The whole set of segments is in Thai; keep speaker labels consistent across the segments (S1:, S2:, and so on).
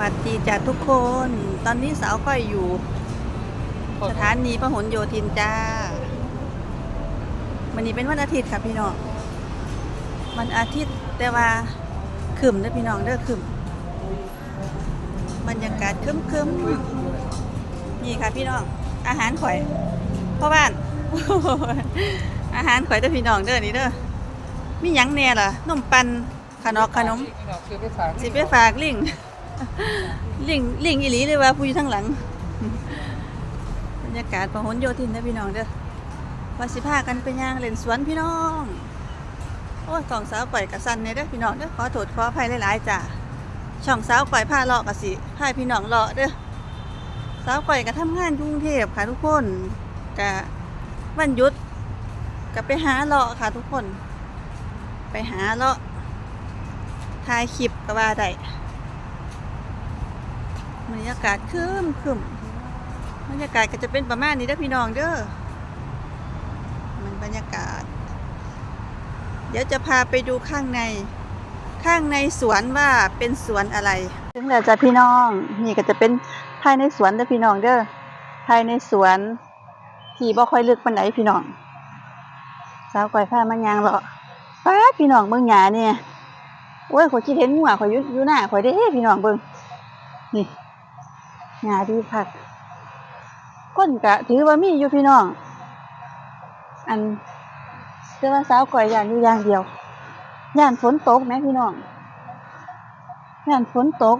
S1: วัสดีจ้ะทุกคน ตอนนี้สาวก้อยอยู่ สถานีพหลโยธินจ้าวันนี้เป็นวันอาทิตย์ค่ะพี่น้อง วันอาทิตย์แต่ว่าขึ้มเด้อพี่น้องเด้อขึ้มบรรยากาศครึมครึมๆนี่ค่ะพี่น้อง อาหารข่อยพ่อบ้าน อาหารข่อยเด้อพี่น้องเด้อนี่เด้อ มีหยังแหน่ล่ะนมปันขนมขนม
S2: คือไปฝาก
S1: สิไปฝากลิง ลิงลิงอีหลีเลยว่าผู้อยู่ทางหลัง บรรยากาศพหลโยธินนะพี่น้องเด้อว่าสิพากันไปย่างเล่นสวนพี่น้อง โอ้ยกล่องสาวก่อยกระสันเนี่ยเด้อพี่น้องเด้อขอโทษขออภัยหลายๆจ้ะช่องสาวก่อยพาเลาะกะสิพาพี่น้องเลาะเด้อสาวก่อยก็ทำงานกรุงเทพค่ะทุกคนกะวันหยุดก็ไปหาเลาะค่ะทุกคน ไปหาเลาะถ่ายคลิปก็ว่าได้ บรรยากาศครึมครึมบรรยากาศก็จะเป็นประมาณนี้เด้อพี่น้องเด้อมันบรรยากาศ เดี๋ยวจะพาไปดูข้างใน ข้างในสวนว่าเป็นสวนอะไรถึงแล้วจ้ะพี่น้องนี่ก็จะเป็นภายในสวนเด้อพี่น้องเด้อภายในสวนที่บ่ค่อยลึกปานไหนพี่น้องสาวก่อยพามายางเลาะป้าพี่น้องเบิ่งหญ้าเนี่ยโอ้ยข่อยคิดเห็นงัวข่อยยู่ยหน้าข่อยเด้พี่น้องเบิ่งนี่ หญ้าดีคักก้นกะถือว่ามีอยู่พี่น้อง อันแต่ว่าสาวก่อยย่านอยู่อย่างเดียวย่านฝนตกแหมพี่น้องย่านฝนตก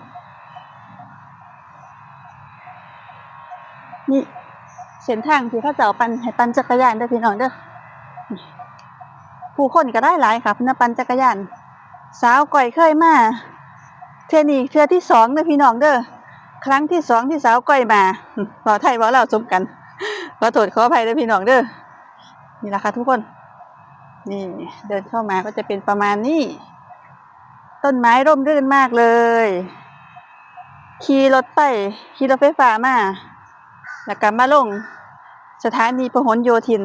S1: นี่เส้นทางที่เขาเจ้าปันให้ปันจักรยานเด้อพี่น้องเด้อผู้คนก็ได้หลายค่ะพนปันจักรยาน สาวก่อยเคยมาเทือนี้เทือที่สองเด้อพี่น้องเด้อ ครั้งที่สองที่สาวก่อยมาหึเว้าไทยเว้าลาสมกันขอโทษขออภัยด้อพี่น้องเด้อนี่ละค่ะทุกคน นี่เดินเข้ามาก็จะเป็นประมาณนี้ ต้นไม้ร่มรื่นมากเลยขี่รถไปขี่รถไฟฟ้ามาแล้วก็มาลง สถานีพหลโยธิน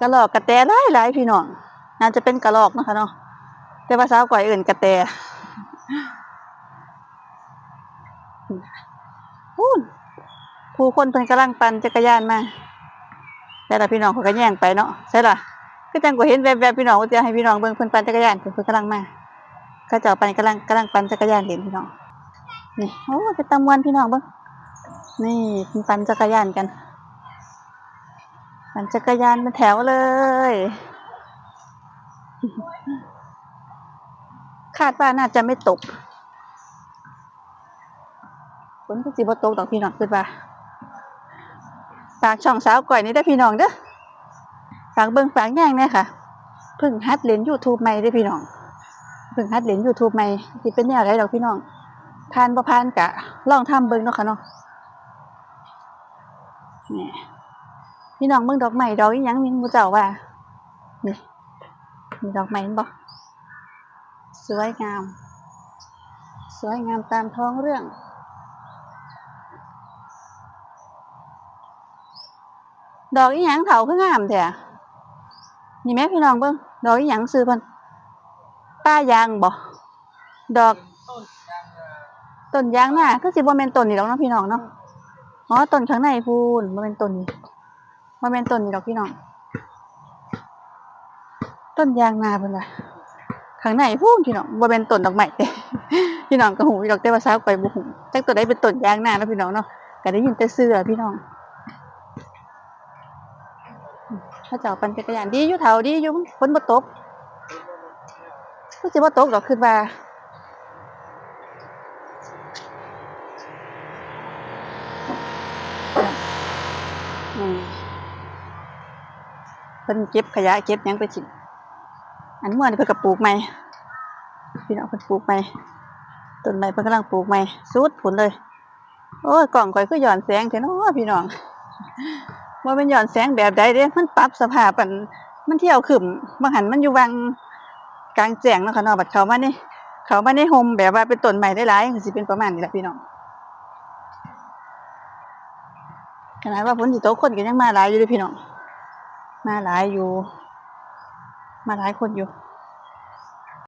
S1: กระหลอกกระแตหลายหลายพี่น้องน่าจะเป็นกระหลอกนะคะเนาะแต่ภาษาวก่อยอื่นกระแต พูนผู้คนเพิ่นกำลังปั่นจักรยานมาแต่ละพี่น้องเขาก็แย่งไปเนาะใช่ล่ะก็จังก็เห็นแวบๆพี่น้องว่าจะให้พี่น้องเบิ่งเพิ่นปั่นจักรยานเพิ่นกำลังมาก็เจ้าปั่นกำลังกำลังปั่นจักรยานเห็นพี่น้องนี่โอ้เป็นตะมวนพี่น้องเบิ่งนี่เพิ่นปั่นจักรยานกันปั่นจักรยานเป็นแถวเลยคาดว่าน่าจะไม่ตก ฝนก็สิบ่ตกดอกพี่น้องคิดว่าฝากช่องสาวก่อยนี่ได้พี่น้องเด้อฝากเบิ่งฝากแย่งเนี่ยค่ะเพิ่งฮัดเล่น YouTube ใหม่เด้พี่น้องเพิ่งฮัดเล่น YouTube ใหม่สิเป็นแนวใดดอกพี่น้องผ่านบ่ผ่านกะลองทำเบิ่งเนาะค่ะเนาะนี่พี่น้องเบิ่งดอกไม้ดอกอีหยังมีหมู่เจ้าว่านี่มีดอกไม้เห็นบ่สวยงาม สวยงามตามท้องเรื่อง ดอกอีหยังเถาคืองามแท้อะนี่แม่พี่น้องเบิ่งดอกอีหยังซื้อเพิ่นป้ายางบ่ดอก
S2: ต้นยางนา
S1: ต้นยาคือสิบ่แม่นต้นนี่ดอกเนาะพี่น้องเนาะอ๋อต้นข้างในพูนบ่แม่นต้นนี้บ่แม่นต้นนี่ดอกพี่น้อง ต้นยางนาเพิ่นว่าข้างในพูนพี่น้องบ่แม่นต้นดอกไม้เด้พี่น้องก็หูดอกแต่ว่าสาวไปบ่ฮู้จักตัวใดเป็นต้นยางนาเนาะพี่น้องเนาะก็ได้ยินแต่ชื่อพี่น้อง เขาเจ้าปั่นจักรยานดีอยู่เท่าดีอยู่ฝนบ่ตกก็สิบ่ตกดอกคือว่าเพิ่นเก็บขยะเก็บยังไปทิ้งอันเมื่อนี่เพิ่นก็ปลูกใหม่พี่น้องเพิ่นปลูกใหม่ต้นไม้เพิ่นกำลังปลูกใหม่สุดผลเลย โอ้ยกล่องข่อยคือหย่อนแสงแท้เนาะพี่น้อง ว่าเป็นหย่อนแสงแบบใดเด้ มันปรับสภาพมันมันเที่ยวขึ้นบางหันมันอยู่วังกลางแจ้งเนาะค่ะเนาะบัดเขามานี่เขามาในโฮมแบบว่าเป็นต้นใหม่ได้หลายสิเป็นประมาณนี้แหละพี่น้องขนาดว่าฝนสิตกคนก็ยังมาหลายอยู่เด้อพี่น้องมาหลายอยู่ มาหลายคนอยู่